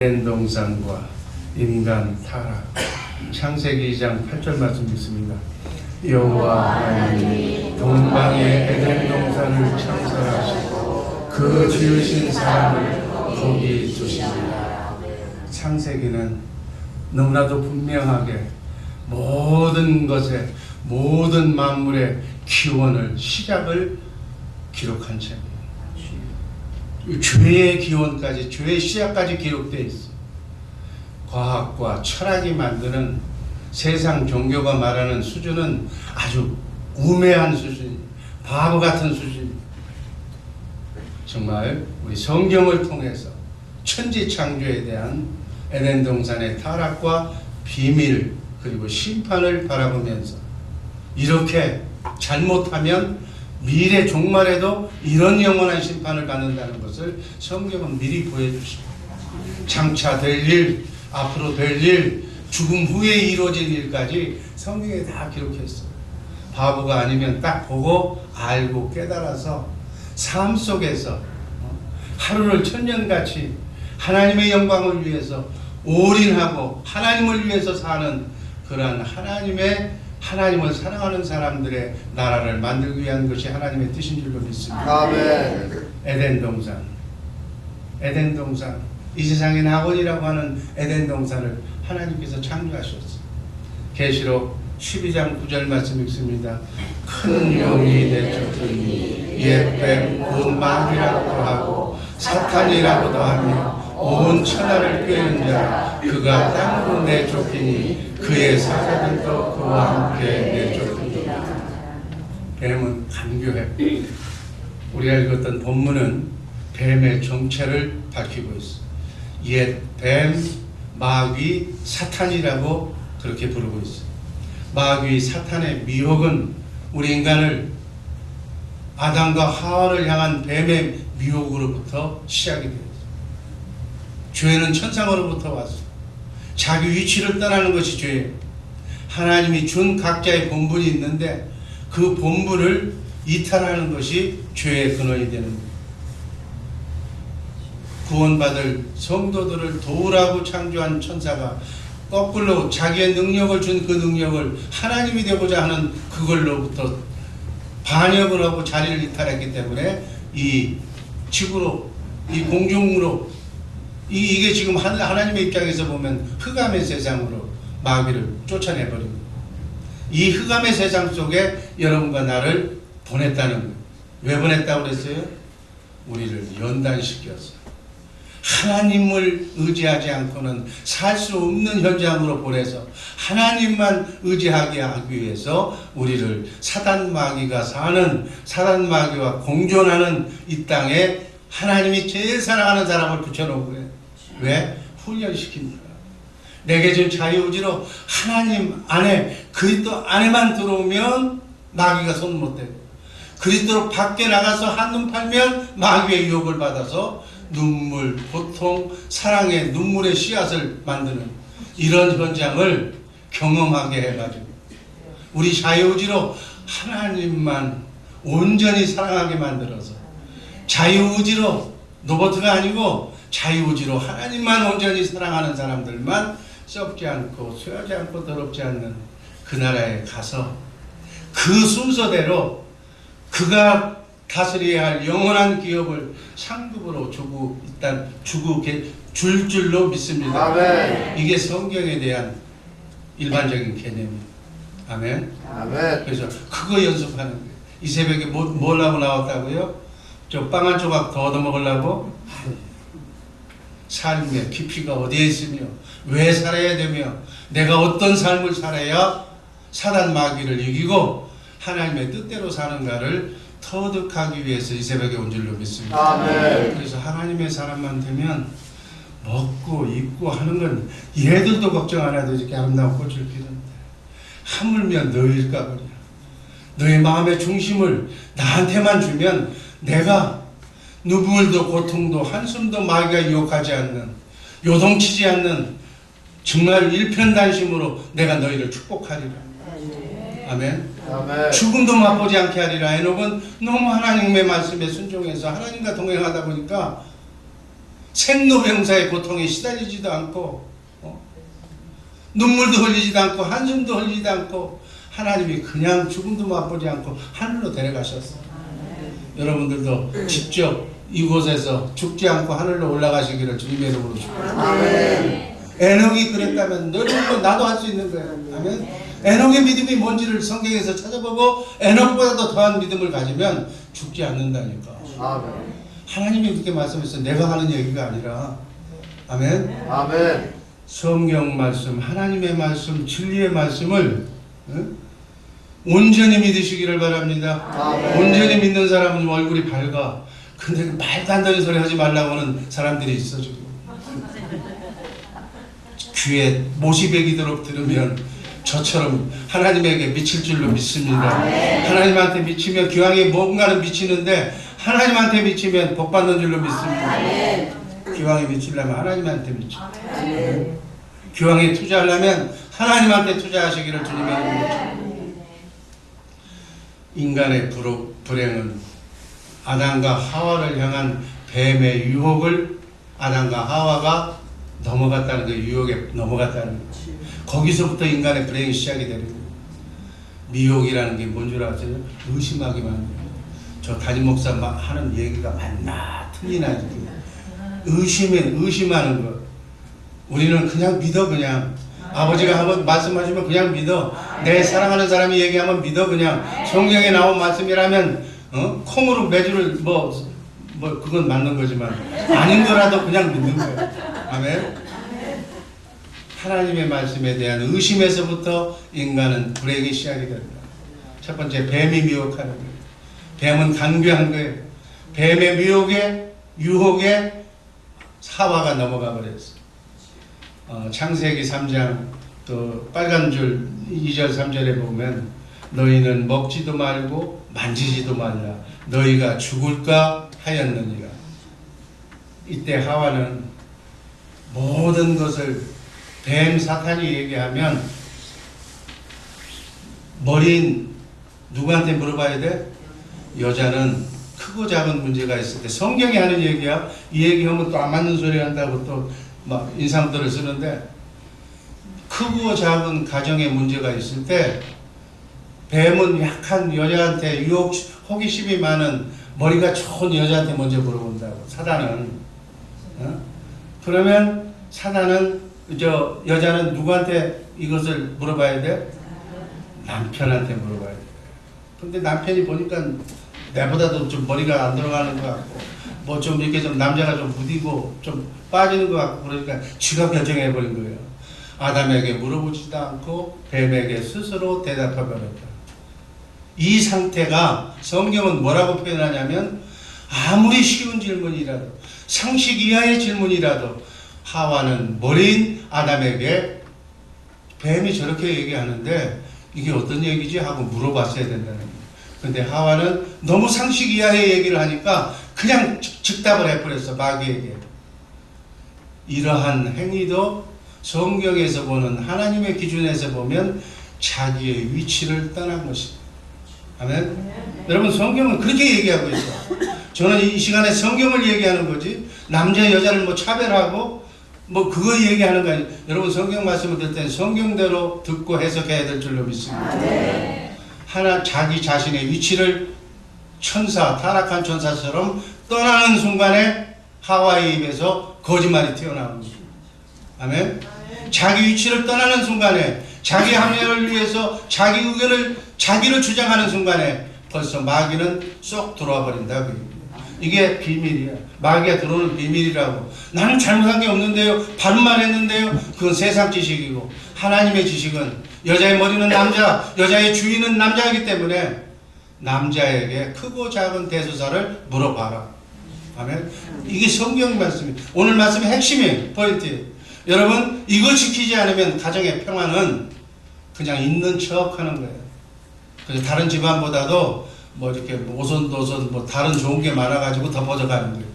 된 동산과 인간 타락 창세기 2장 8절 말씀 있습니다. 여호와 하나님이 동방의 에덴 동산을 창설하시고 그 지으신 사람을 거기 두시니라. 창세기는 너무나도 분명하게 모든 것의 모든 만물의 기원을 시작을 기록한 책이에요. 죄의 기원까지 죄의 시작까지 기록되어 있어. 과학과 철학이 만드는 세상 종교가 말하는 수준은 아주 우매한 수준, 바보 같은 수준. 정말 우리 성경을 통해서 천지 창조에 대한 에덴 동산의 타락과 비밀 그리고 심판을 바라보면서 이렇게 잘못하면 미래 종말에도 이런 영원한 심판을 받는다는 것을 성경은 미리 보여주십니다. 장차 될 일, 앞으로 될 일, 죽음 후에 이루어질 일까지 성경에 다 기록했어요. 바보가 아니면 딱 보고 알고 깨달아서 삶 속에서 어, 하루를 천년같이 하나님의 영광을 위해서 올인하고 하나님을 위해서 사는 그러한 하나님의 하나님을 사랑하는 사람들의 나라를 만들기 위한 것이 하나님의 뜻인 줄로 믿습니다. 아멘. 에덴 동산, 에덴 동산, 이 세상의 낙원이라고 하는 에덴 동산을 하나님께서 창조하셨어요. 계시록 12장 9절 말씀 읽습니다. 큰 용이 내쫓으니 옛뱀 곧 마귀라고도 하고 사탄이라고도 하며 온 천하를 꿰는 자 그가 땅으로 내쫓기니 그의 사자들도 그와 함께 내쫓기니라. 뱀은 간교해. 우리가 읽었던 본문은 뱀의 정체를 밝히고 있어. 옛 뱀, 마귀, 사탄이라고 그렇게 부르고 있어. 마귀, 사탄의 미혹은 우리 인간을 아담과 하와를 향한 뱀의 미혹으로부터 시작이 되었어. 죄는 천상으로부터 왔어. 자기 위치를 떠나는 것이 죄예요. 하나님이 준 각자의 본분이 있는데 그 본분을 이탈하는 것이 죄의 근원이 되는 거예요. 구원받을 성도들을 도우라고 창조한 천사가 거꾸로 자기의 능력을 준 그 능력을 하나님이 되고자 하는 그걸로부터 반역을 하고 자리를 이탈했기 때문에 이 지구로 이 공중으로 이, 이게 지금 하- 하나님의 입장에서 보면 흑암의 세상으로 마귀를 쫓아내버립니다. 이 흑암의 세상 속에 여러분과 나를 보냈다는 거예요. 왜 보냈다고 그랬어요? 우리를 연단시켜서 하나님을 의지하지 않고는 살 수 없는 현장으로 보내서 하나님만 의지하게 하기 위해서 우리를 사단 마귀가 사는 사단 마귀와 공존하는 이 땅에 하나님이 제일 사랑하는 사람을 붙여놓은 거예요. 왜? 훈련시킵니다. 내게 준 자유의지로 하나님 안에 그리스도 안에만 들어오면 마귀가 손 못 대고 그리스도로 밖에 나가서 한눈 팔면 마귀의 유혹을 받아서 눈물, 고통, 사랑의 눈물의 씨앗을 만드는 이런 현장을 경험하게 해가지고 우리 자유의지로 하나님만 온전히 사랑하게 만들어서 자유의지로 로버트가 아니고 자유의지로 하나님만 온전히 사랑하는 사람들만 썩지 않고 쇠하지 않고 더럽지 않는 그 나라에 가서 그 순서대로 그가 다스려야 할 영원한 기업을 상급으로 주고 일단 주고 계- 줄 줄로 믿습니다. 아멘. 이게 성경에 대한 일반적인 개념이에요. 아멘. 아멘. 그래서 그거 연습하는 거예요. 이 새벽에 뭐, 뭘 하고 나왔다고요? 저 빵 한 조각 더 얻어먹으려고? 삶의 깊이가 어디에 있으며 왜 살아야 되며 내가 어떤 삶을 살아야 사단 마귀를 이기고 하나님의 뜻대로 사는가를 터득하기 위해서 이 새벽에 온 줄로 믿습니다. 아멘. 그래서 하나님의 사람만 되면 먹고 입고 하는 건 얘들도 걱정 안 해도 이렇게 아름다운 꽃을 피는데 하물며 너일까 그래. 너의 마음의 중심을 나한테만 주면 내가 누구들도 고통도 한숨도 마귀가 유혹하지 않는 요동치지 않는 정말 일편단심으로 내가 너희를 축복하리라. 아멘. 아멘. 죽음도 맛보지 않게 하리라. 에녹은 너무 하나님의 말씀에 순종해서 하나님과 동행하다 보니까 생로병사의 고통에 시달리지도 않고 어? 눈물도 흘리지도 않고 한숨도 흘리지도 않고 하나님이 그냥 죽음도 맛보지 않고 하늘로 데려가셨어. 여러분들도 직접 이곳에서 죽지 않고 하늘로 올라가시기를 주님의 이름으로 축복합니다. 에녹이 그랬다면 너도 나도 할 수 있는 거예요. 아멘. 에녹의 믿음이 뭔지를 성경에서 찾아보고 에녹보다도 더한 믿음을 가지면 죽지 않는다니까. 아멘. 하나님이 그렇게 말씀했어. 내가 하는 얘기가 아니라. 아멘. 아멘. 성경 말씀, 하나님의 말씀, 진리의 말씀을 응? 온전히 믿으시기를 바랍니다. 아멘. 온전히 믿는 사람은 얼굴이 밝아. 근데 그 말도 안 되는 소리 하지 말라고 하는 사람들이 있어 지금. 귀에 못이 베기도록 들으면 저처럼 하나님에게 미칠 줄로 믿습니다. 하나님한테 미치면 기왕에 뭔가는 미치는데 하나님한테 미치면 복 받는 줄로 믿습니다. 기왕에 미치려면 하나님한테 미쳐. 기왕에 투자하려면 하나님한테 투자하시기를 주님의 이름으로. 인간의 불, 불행은 아담과 하와를 향한 뱀의 유혹을 아담과 하와가 넘어갔다는 그 유혹에 넘어갔다는 거지. 거기서부터 인간의 불행이 시작이 되는 거예요. 미혹이라는 게 뭔 줄 아세요? 의심하기만 해요. 저 담임 목사 마- 하는 얘기가 맞나 틀리나. 의심은 의심하는 것. 우리는 그냥 믿어 그냥. 아버지가 한번 말씀하시면 그냥 믿어. 내 사랑하는 사람이 얘기하면 믿어 그냥. 성경에 나온 말씀이라면 어? 콩으로 매주를 뭐, 뭐 그건 맞는 거지만 아닌 거라도 그냥 믿는 거예요. 아멘. 하나님의 말씀에 대한 의심에서부터 인간은 불행이 시작이 됩니다. 첫 번째 뱀이 미혹하는 거예요. 뱀은 간교한 거예요. 뱀의 미혹에 유혹에 사화가 넘어가 버렸어요. 어, 창세기 3장 또 빨간 줄 2절 3절에 보면 너희는 먹지도 말고 만지지도 말라 너희가 죽을까 하였느니라 이때 하와는 모든 것을 뱀 사탄이 얘기하면 머리인 누구한테 물어봐야 돼? 여자는 크고 작은 문제가 있을 때 성경이 하는 얘기야 이 얘기하면 또 안 맞는 소리 한다고 또 막 인상들을 쓰는데 크고 작은 가정에 문제가 있을 때 뱀은 약한 여자한테 유혹 호기심이 많은 머리가 좋은 여자한테 먼저 물어본다고 사단은 어? 그러면 사단은 저 여자는 누구한테 이것을 물어봐야 돼? 남편한테 물어봐야 돼. 근데 남편이 보니까 내보다도 좀 머리가 안 들어가는 것 같고 뭐 좀 이렇게 좀 남자가 좀 무디고 좀 빠지는 것 같고 그러니까 지가 결정해 버린 거예요. 아담에게 물어보지도 않고 뱀에게 스스로 대답해 버렸다. 이 상태가 성경은 뭐라고 표현하냐면 아무리 쉬운 질문이라도 상식 이하의 질문이라도 하와는 머리인 아담에게 뱀이 저렇게 얘기하는데 이게 어떤 얘기지 하고 물어봤어야 된다는 거예요. 근데 하와는 너무 상식 이하의 얘기를 하니까 그냥 즉- 즉답을 해버렸어 마귀에게. 이러한 행위도 성경에서 보는 하나님의 기준에서 보면 자기의 위치를 떠난 것입니다. 아멘. 여러분 성경은 그렇게 얘기하고 있어. 저는 이 시간에 성경을 얘기하는 거지 남자 여자를 뭐 차별하고 뭐 그거 얘기하는 거 아니에요. 여러분 성경 말씀을 들을 땐 성경대로 듣고 해석해야 될 줄로 믿습니다. 하나 자기 자신의 위치를 천사 타락한 천사처럼 떠나는 순간에 하와의 입에서 거짓말이 튀어나오는 거예요. 아멘. 자기 위치를 떠나는 순간에 자기 합리화를 위해서 자기 의견을 자기를 주장하는 순간에 벌써 마귀는 쏙 들어와 버린다 그. 이게 비밀이야. 마귀가 들어오는 비밀이라고. 나는 잘못한 게 없는데요. 바른말 했는데요. 그건 세상 지식이고 하나님의 지식은 여자의 머리는 남자, 여자의 주인은 남자이기 때문에 남자에게 크고 작은 대소사를 물어봐라. 아멘. 이게 성경 말씀이 오늘 말씀의 핵심이에요. 포인트. 여러분 이거 지키지 않으면 가정의 평화는 그냥 있는 척하는 거예요. 그래서 다른 집안보다도 뭐 이렇게 뭐 오손도손 뭐 다른 좋은 게 많아가지고 덮어져 가는 거예요.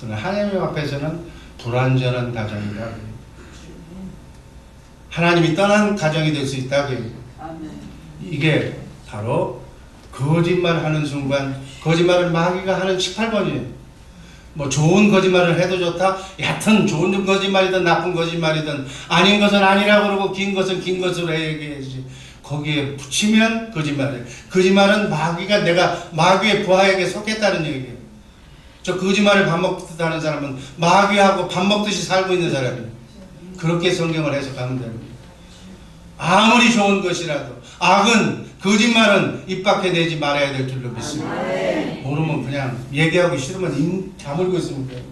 그러나 하나님 앞에서는 불완전한 가정이다. 하나님이 떠난 가정이 될 수 있다. 이게 바로 거짓말 하는 순간 거짓말을 마귀가 하는 18번이에요. 뭐 좋은 거짓말을 해도 좋다. 얕은 좋은 거짓말이든 나쁜 거짓말이든 아닌 것은 아니라고 그러고 긴 것은 긴 것으로 얘기해야지. 거기에 붙이면 거짓말이에요. 거짓말은 마귀가 내가 마귀의 부하에게 속했다는 얘기예요. 저 거짓말을 밥 먹듯 하는 사람은 마귀하고 밥 먹듯이 살고 있는 사람이에요. 그렇게 성경을 해석하면 됩니다. 아무리 좋은 것이라도 악은 거짓말은 입 밖에 내지 말아야 될 줄로 믿습니다. 모르면 그냥 얘기하기 싫으면 입 다물고 있으면 돼요.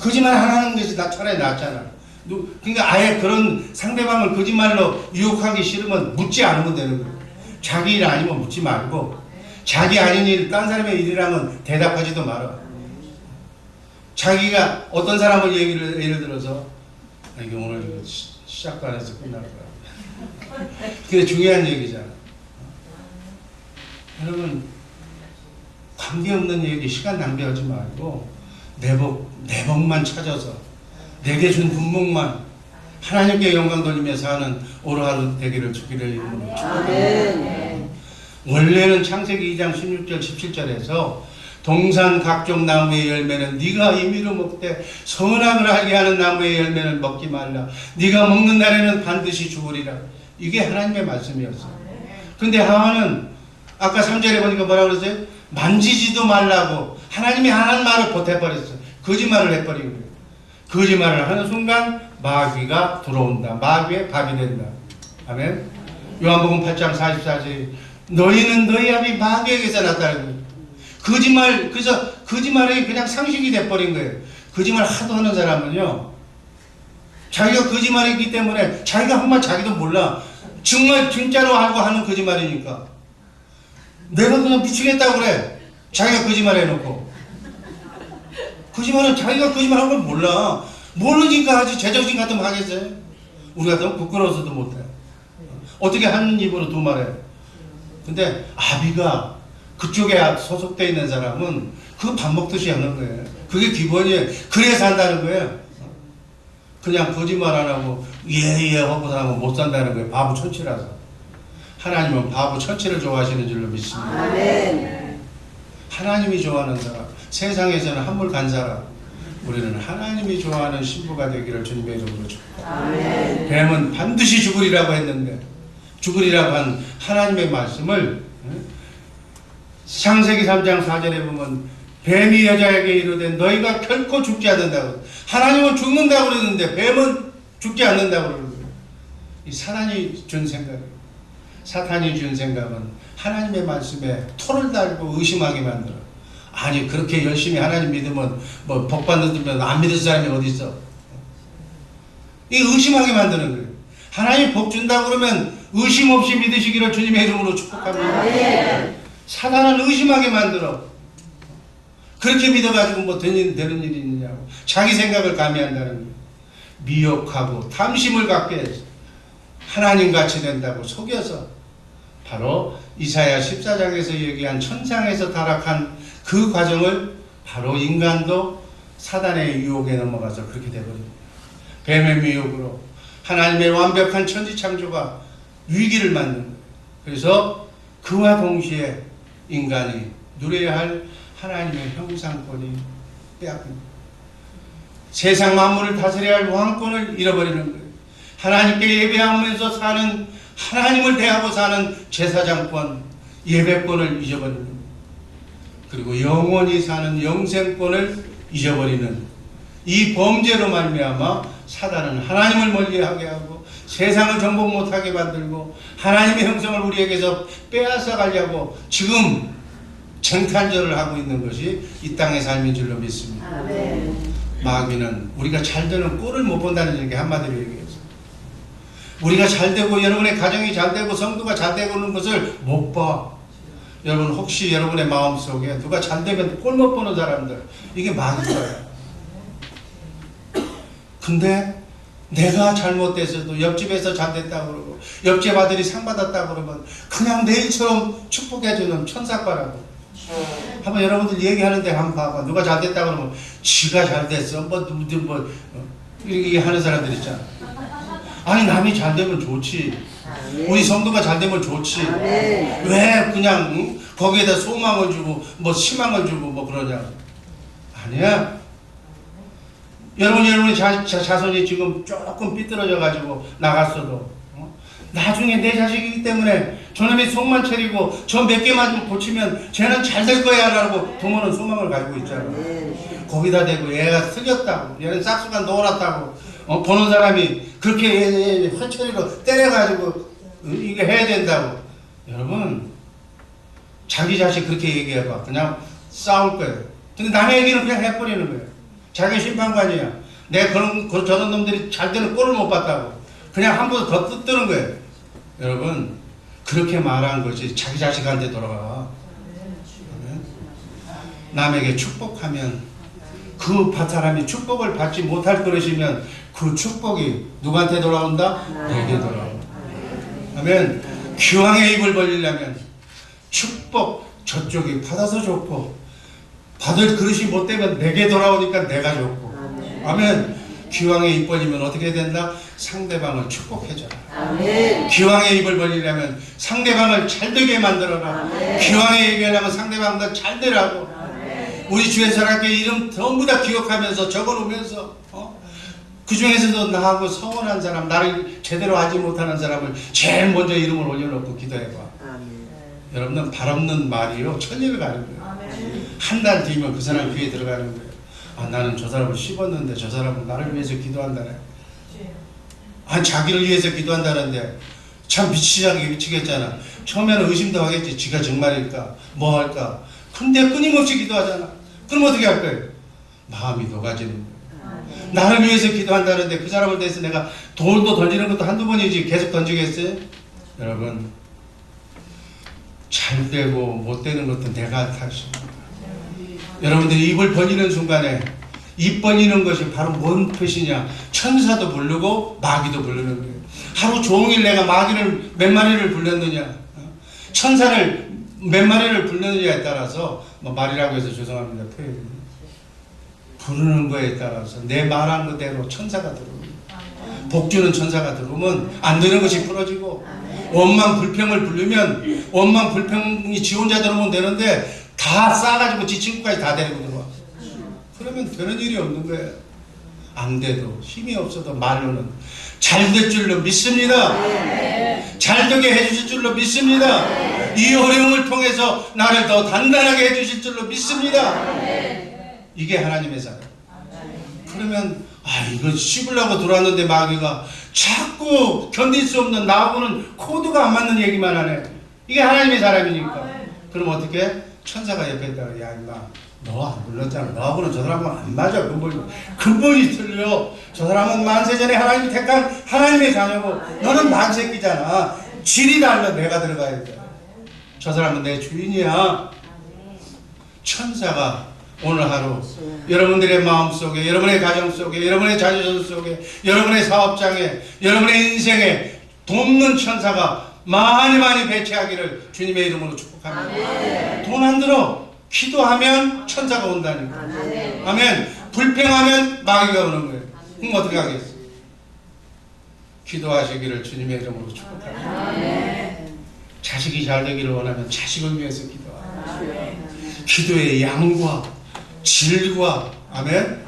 거짓말 안 하는 것이 나 차라리 낫잖아. 누- 그러니까 아예 그런 상대방을 거짓말로 유혹하기 싫으면 묻지 않으면 되는 거예요. 자기 일 아니면 묻지 말고 자기 아닌 일, 딴 사람의 일이라면 대답하지도 말아. 자기가 어떤 사람을 얘기를 예를 들어서 아, 이게 오늘 이거 시- 시작도 안 해서 끝날 거야. 그게 중요한 얘기잖아. 여러분 관계없는 얘기 시간 낭비하지 말고 내복 내복만 찾아서 내게 준 분목만 하나님께 영광 돌리면서 하는 오늘 하루 되기를 주기를 축복합니다. 원래는 창세기 2장 16절 17절에서 동산 각종 나무의 열매는 네가 임의로 먹되 선악을 알게 하는 나무의 열매는 먹지 말라. 네가 먹는 날에는 반드시 죽으리라. 이게 하나님의 말씀이었어요. 근데 하와는 아까 3절에 보니까 뭐라 그랬어요? 만지지도 말라고 하나님이 하는 말을 보태버렸어요. 거짓말을 거예요. 거짓말을 하는 순간 마귀가 들어온다. 마귀의 밥이 된다. 아멘. 요한복음 8장 44절 너희는 너희 아비 마귀에게서 거예요. 거짓말 그래서 거짓말이 그냥 상식이 돼버린 거예요. 거짓말 하도 하는 사람은요. 자기가 거짓말이기 때문에 자기가 한 말 자기도 몰라. 정말 진짜로 알고 하는 거짓말이니까. 내가 그냥 미치겠다고 그래. 자기가 거짓말 해놓고. 거짓말은 자기가 거짓말 한 걸 몰라. 모르니까 하지. 제정신 같으면 하겠어요? 우리 같으면 부끄러워서도 못해. 어떻게 한 입으로 두 말해. 근데 아비가 그쪽에 소속돼 있는 사람은 그거 밥 먹듯이 하는 거예요. 그게 기본이에요. 그래 산다는 거예요. 그냥 거짓말 안 하고 예예 하고 살면 못 산다는 거예요. 바보 천치라서. 하나님은 바보 천치를 좋아하시는 줄로 믿습니다. 아멘. 하나님이 좋아하는 사람, 세상에서는 한물 간 사람, 우리는 하나님이 좋아하는 신부가 되기를 주님의 이름으로 축복합니다. 아멘. 뱀은 반드시 죽으리라고 했는데 죽으리라고 한 하나님의 말씀을 응? 창세기 3장 4절에 보면 뱀이 여자에게 이르되 너희가 결코 죽지 않는다고 하나님은 죽는다고 그러는데 뱀은 죽지 않는다고 그러는. 이 사탄이 준 생각 사탄이 준 생각은 하나님의 말씀에 토를 달고 의심하게 만들어 아니 그렇게 열심히 하나님 믿으면 뭐 복 받는 안 믿을 사람이 어디 있어 이 의심하게 만드는 거예요. 하나님 복 준다 그러면 의심 없이 믿으시기를 주님의 이름으로 축복합니다. 아멘. 사단은 의심하게 만들어. 그렇게 믿어가지고 뭐 되는, 되는 일이 있느냐고. 자기 생각을 가미한다는 거예요. 미혹하고 탐심을 갖게 해서 하나님 같이 된다고 속여서 바로 이사야 14장에서 얘기한 천상에서 타락한 그 과정을 바로 인간도 사단의 유혹에 넘어가서 그렇게 돼버립니다. 뱀의 미혹으로 하나님의 완벽한 천지 창조가 위기를 맞는 거예요. 그래서 그와 동시에 인간이 누려야 할 하나님의 형상권이 빼앗깁니다. 세상 만물을 다스려야 할 왕권을 잃어버리는 거예요. 하나님께 예배하면서 사는 하나님을 대하고 사는 제사장권, 예배권을 잊어버리는 거예요. 그리고 영원히 사는 영생권을 잊어버리는 이 범죄로 말미암아 사단은 하나님을 멀리하게 하고 세상을 정복 못하게 만들고 하나님의 형성을 우리에게서 빼앗아 가려고 지금 정탄절을 하고 있는 것이 이 땅의 삶인 줄로 믿습니다. 아멘. 마귀는 우리가 잘 되는 꼴을 못 본다는 얘기 한마디로 얘기해서 우리가 잘 되고 여러분의 가정이 잘 되고 성도가 잘 되고 있는 것을 못 봐. 여러분 혹시 여러분의 마음속에 누가 잘 되면 꼴못 보는 사람들 이게 마귀예요. 근데 내가 잘못돼서도 옆집에서 잘 됐다고 그러고 옆집 아들이 상 받았다고 그러면 그냥 내 일처럼 축복해주는 천사과라고. 한번 여러분들 얘기하는데 한번 봐봐. 누가 잘 됐다고 그러면 지가 잘 됐어? 뭐, 뭐, 뭐 어, 이렇게 하는 사람들 있잖아 아니 남이 잘 되면 좋지. 우리 성도가 잘 되면 좋지. 왜 그냥 응? 거기에다 소망을 주고 뭐 희망을 주고 뭐 그러냐 아니야 여러분 여러분의 자, 자, 자손이 지금 조금 삐뚤어져 가지고 나갔어도 어? 나중에 내 자식이기 때문에 저놈이 속만 차리고 저 몇 개만 고치면 쟤는 잘 될 거야 라고 부모는 소망을 가지고 있잖아. 거기다 대고 얘가 틀렸다고 얘는 싹수가 놀았다고 어, 보는 사람이 그렇게 허처리로 때려가지고 어, 이게 해야 된다고. 여러분 자기 자식 그렇게 얘기해봐. 그냥 싸울 거예요. 근데 남의 얘기는 그냥 해버리는 거예요. 자기 심판관이야. 내가 그런 그 저런 놈들이 잘 되는 꼴을 못 봤다고. 그냥 한 번 더 뜯드는 거예요. 여러분 그렇게 말한 것이 자기 자식한테 돌아가. 아멘. 남에게 축복하면 그 사람이 축복을 받지 못할 것이면 그 축복이 누구한테 돌아온다? 내게 돌아온다. 아멘. 기왕의 입을 벌리려면 축복 저쪽이 받아서 좋고 받을 그릇이 못 되면 내게 돌아오니까 내가 좋고 아멘. 기왕의 입 벌리면 어떻게 된다? 상대방을 축복해줘라. 아멘. 기왕의 입을 벌리려면 상대방을 잘 되게 만들어라. 기왕의 얘기하려면 상대방도 잘 되라고. 우리 주의 사람께 이름 전부 다 기억하면서 적어놓으면서 어? 그 중에서도 나하고 서운한 사람, 나를 제대로 하지 못하는 사람을 제일 먼저 이름을 올려놓고 기도해봐. 아멘. 여러분은 발 없는 말이요 천리를 가는 거예요. 한 달 뒤면 그 사람 귀에 들어가는 거예요. 아 나는 저 사람을 씹었는데 저 사람은 나를 위해서 기도한다네. 아 자기를 위해서 기도한다는데 참 미치게 미치겠잖아. 처음에는 의심도 하겠지. 지가 정말일까? 뭐 할까? 근데 끊임없이 기도하잖아. 그럼 어떻게 할 거예요? 마음이 녹아지는. 나를 위해서 기도한다는데 그 사람을 대해서 내가 돌도 던지는 것도 한두 번이지 계속 던지겠어요? 여러분 잘 되고 못 되는 것도 내가 탓입니다. 여러분들이 입을 벌리는 순간에 입 벌리는 것이 바로 뭔 뜻이냐? 천사도 부르고 마귀도 부르는 거예요. 하루 종일 내가 마귀를 몇 마리를 불렀느냐? 어? 천사를 몇 마리를 불렀느냐에 따라서 뭐 말이라고 해서 죄송합니다. 표현이. 부르는 거에 따라서 내 말한 그대로 천사가 들어옵니다. 복주는 천사가 들어오면 안 되는 것이 풀어지고 원망 불평을 부르면 원망 불평이 지 혼자 들어오면 되는데 다 싸가지고 지 친구까지 다 데리고 들어와. 그러면 되는 일이 없는 거예요. 안 돼도 힘이 없어도 말로는 잘 될 줄로 믿습니다. 잘 되게 해주실 줄로 믿습니다. 이 어려움을 통해서 나를 더 단단하게 해주실 줄로 믿습니다. 이게 하나님의 사랑. 그러면 아 이거 씹으려고 들어왔는데 마귀가 자꾸 견딜 수 없는 나하고는 코드가 안 맞는 얘기만 하네. 이게 하나님의 사람이니까. 그럼 어떻게? 천사가 옆에 있다가 야 임마 너안 불렀잖아. 너하고는 저 사람은 안 맞아. 근본이 근본이 틀려. 저 사람은 만세 전에 하나님 택한 하나님의 자녀고 너는 만세끼잖아. 질이 달라 내가 들어가야 돼. 저 사람은 내 주인이야. 천사가 오늘 하루 여러분들의 마음 속에, 여러분의 가정 속에, 여러분의 자녀 속에, 여러분의 사업장에, 여러분의 인생에 돕는 천사가 많이 많이 배치하기를 주님의 이름으로 축복합니다. 돈 안 들어. 기도하면 천사가 온다니까. 아멘. 불평하면 마귀가 오는 거예요. 그럼 어떻게 하겠어? 기도하시기를 주님의 이름으로 축복합니다. 자식이 잘 되기를 원하면 자식을 위해서 기도하라. 기도의 양과 질과 아멘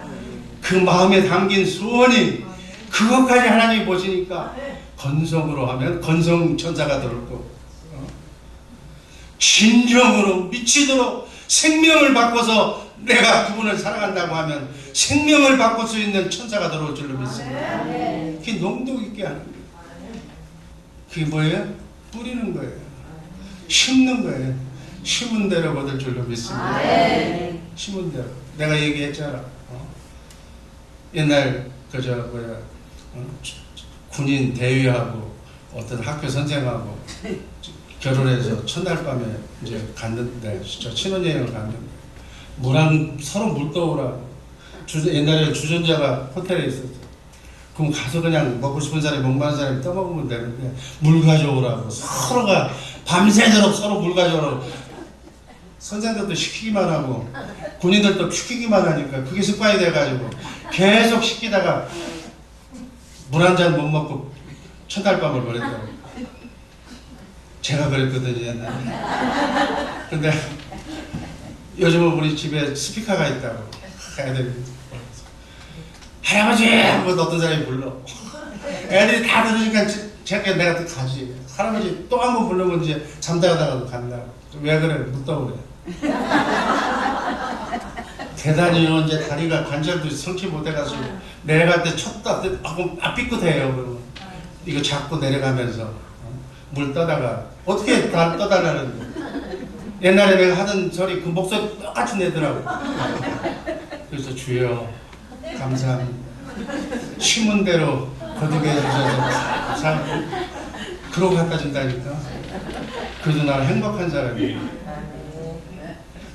그 마음에 담긴 소원이 그것까지 하나님이 보시니까 건성으로 하면 건성 천사가 들을 거고 어? 진정으로 미치도록 생명을 바꿔서 내가 그분을 사랑한다고 하면 생명을 바꿀 수 있는 천사가 들어올 줄로 믿습니다. 그게 농도 있게 하는 거예요. 그게 뭐예요? 뿌리는 거예요. 심는 거예요. 심은 대로 거둘 줄로 믿습니다. 심은 대로. 내가 얘기했잖아. 어? 옛날 그저 뭐야 어? 군인 대위하고 어떤 학교 선생하고 결혼해서 첫날 밤에 이제 갔는데 저 신혼여행을 갔는데 물한 서로 물 떠오라고 주, 옛날에 주전자가 호텔에 있었어. 그럼 가서 그냥 먹고 싶은 사람이 목마른 사람이 떠먹으면 되는데 물 가져오라고 서로가 밤새도록 서로 물 가져오라고 선생들도 시키기만 하고 군인들도 시키기만 하니까 그게 습관이 돼가지고 계속 시키다가 물 한 잔 못 먹고 첫날 밤을 보냈다고 제가 그랬거든요 옛날에 근데 요즘은 우리 집에 스피커가 있다고 애들이 할아버지 하고 어떤 사람이 불러. 애들이 다 들으니까 제- 제가 내가 또 가지. 할아버지 또 한번 부르면 이제 잠자다가도 간다. 왜 그래? 묻다 그래. 계단이 이제 다리가 관절도 성취 못해가지고 내려갈 때 쳤다 하고 아 삐끗해요. 그러면 이거 잡고 내려가면서 어? 물 떠다가 어떻게 다 떠달라는데 옛날에 내가 하던 소리 그 목소리 똑같이 내더라고. 그래서 주여 감사합니다. 심은 대로 거두게 해주셔서 감사합니다. 그러고 갖다 준다니까. 그래도 나는 행복한 사람이에요.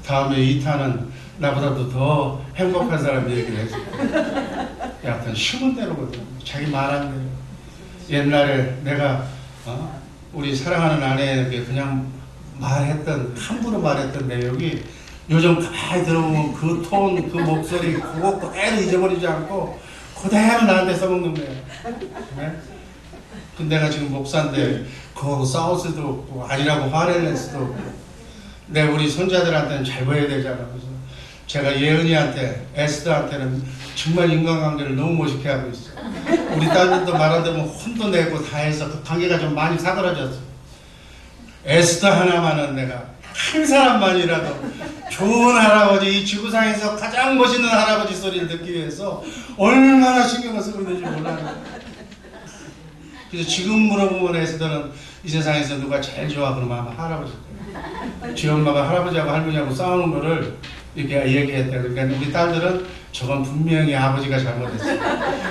다음에 이탄은 나보다도 더 행복한 사람 얘기를 거야. 약간 심은 대로거든. 자기 말한 대로. 옛날에 내가 어? 우리 사랑하는 아내에게 그냥 말했던 함부로 말했던 내용이 요즘 가만히 들어보면 그 톤, 그 목소리 그거 그대로 잊어버리지 않고 그대로 나한테 써먹는 거예요. 네? 근데 내가 지금 목사인데 그거하고 싸울 수도 없고 아니라고 화를 낼 수도 없고 내 우리 손자들한테는 잘 보여야 되잖아. 그래서 제가 예은이한테 에스더한테는 정말 인간관계를 너무 멋있게 하고 있어. 우리 딸들도 말하자면 혼도 내고 다 해서 그 관계가 좀 많이 사그라졌어. 에스더 하나만은 내가 한 사람만이라도 좋은 할아버지 이 지구상에서 가장 멋있는 할아버지 소리를 듣기 위해서 얼마나 신경을 쓰고 있는지 몰라요. 그래서 지금 물어보면 에스더는 이 세상에서 누가 제일 좋아 그러면 아마 할아버지 거예요. 지 엄마가 할아버지하고 할머니하고 싸우는 거를 이렇게 얘기했다. 그러니까 우리 딸들은 저건 분명히 아버지가 잘못했어.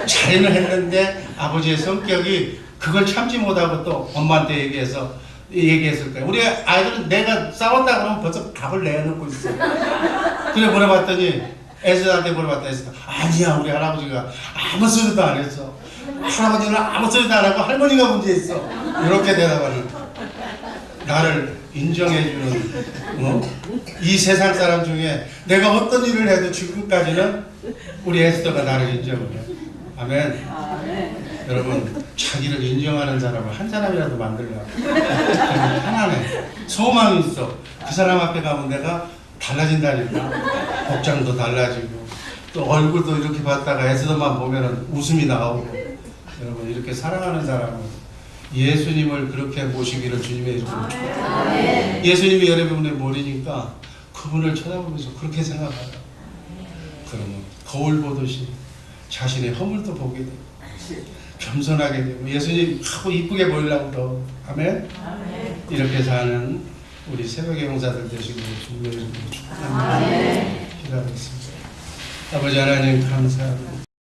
잘는 했는데 아버지의 성격이 그걸 참지 못하고 또 엄마한테 얘기해서 얘기했을 거야. 우리 아이들은 내가 싸웠다 그러면 벌써 답을 내놓고 있어. 그래 물어봤더니 에스더한테 물어봤다 에스더 아니야 우리 할아버지가 아무 소리도 안 했어. 할아버지는 아무 소리도 안 하고 할머니가 문제 있어. 이렇게 대답하는 나를 인정해주는 어? 이 세상 사람 중에 내가 어떤 일을 해도 지금까지는 우리 에스더가 나를 인정을 해. 아멘. 여러분 자기를 인정하는 사람을 한 사람이라도 만들려고 하나네 소망이 있어 그 사람 앞에 가면 내가 달라진다니까 복장도 달라지고 또 얼굴도 이렇게 봤다가 에스더만 보면 웃음이 나오고 여러분 이렇게 사랑하는 사람은 예수님을 그렇게 모시기를 주님의 이름으로 축복합니다. 예수님이 여러분의 머리니까 그분을 쳐다보면서 그렇게 생각하라. 그러면 거울 보듯이 자신의 허물도 보게 되고 겸손하게 되고 예수님 하고 이쁘게 보이려고 더 아멘? 이렇게 사는 우리 새벽의 용사들 되시고 주님의 이름으로 축복합니다. 기도하겠습니다. 아버지 하나님 감사합니다